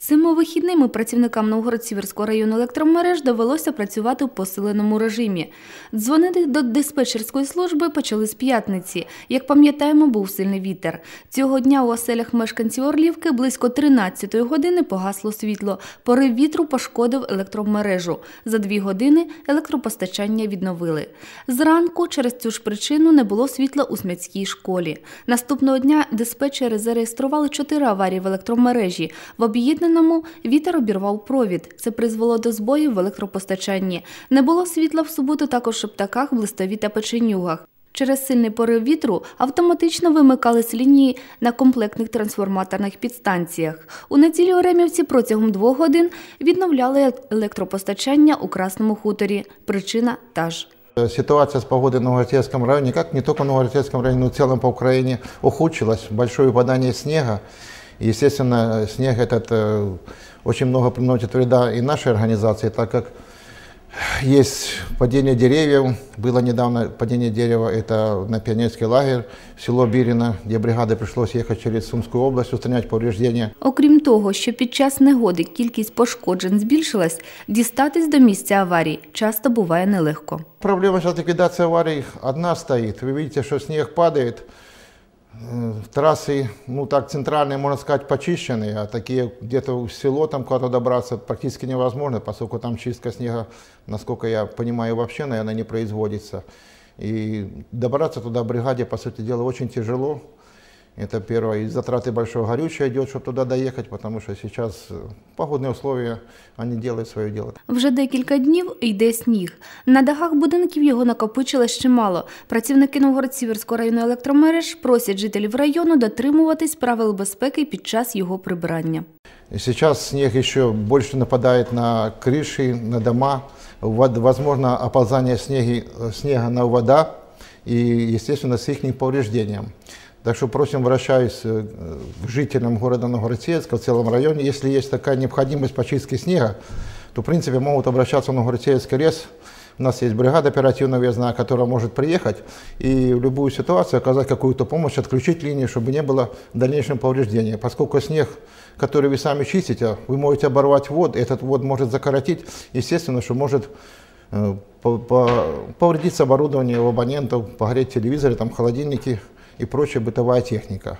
Цими вихідними працівникам Новгород-Сіверського району електромереж довелося працювати в посиленому режимі. Дзвонити до диспетчерської служби почали з п'ятниці. Як пам'ятаємо, був сильний вітер. Цього дня у оселях мешканців Орлівки близько 13-ї години погасло світло. Порив вітру пошкодив електромережу. За дві години електропостачання відновили. Зранку через цю ж причину не було світла у Смятській школі. Наступного дня диспетчери зареєстрували чотири аварії в електромережі. В об'єднаному вітер обірвав провід. Це призвело до збоїв в електропостачанні. Не було світла в суботу також у Шептаках, Блистові та Печенюгах. Через сильний порив вітру автоматично вимикались лінії на комплектних трансформаторних підстанціях. У неділю Оремівці протягом двох годин відновляли електропостачання у Красному хуторі. Причина та ж. Ситуация с погодой в Новгородском районе, как не только в Новгородском районе, но и в целом по Украине, ухудшилась. Большое выпадание снега. И, Естественно, снег этот э, очень много приносит вреда и нашей организации, так как есть падение деревьев. Было недавно падение дерева, это на пионерский лагерь в село Бирино, где бригаде пришлось ехать через Сумскую область, устранять повреждения. Окрім того, що під час негоди кількість пошкоджень збільшилась, дістатись до місця аварії часто буває нелегко. Проблема сейчас ликвидации аварий одна стоит. Вы видите, что снег падает. Трассы, ну так, центральные, можно сказать, почищенные, а такие где-то в село там куда-то добраться практически невозможно, поскольку там чистка снега, насколько я понимаю, вообще, наверное, не производится. И добраться туда бригаде, по сути дела, очень тяжело. Это первое. И затраты большого горючего идет, чтобы туда доехать, потому что сейчас э, погодные условия, они делают свое дело. Вже декілька днів йде сніг. На дахах будинків його накопичилось чимало. Працівники Новгород-Сіверського району електромереж просять жителів району дотримуватись правил безпеки під час його прибирання. И сейчас снег еще больше нападает на крыши, на дома. Вод- Возможно оползание снеги, снега на вода и, естественно, с их повреждением. Так что просим, обращаюсь э, к жителям города Новгород-Северска, в целом районе, если есть такая необходимость по снега, то, в принципе, могут обращаться в Новгород-Северский лес. У нас есть бригада оперативного, я знаю, которая может приехать и в любую ситуацию оказать какую-то помощь, отключить линию, чтобы не было дальнейшего повреждения. Поскольку снег, который вы сами чистите, вы можете оборвать вод, этот вод может закоротить, естественно, что может э, по- по- повредиться оборудование у абонентов, погореть телевизоры, там, холодильники и прочая бытовая техника.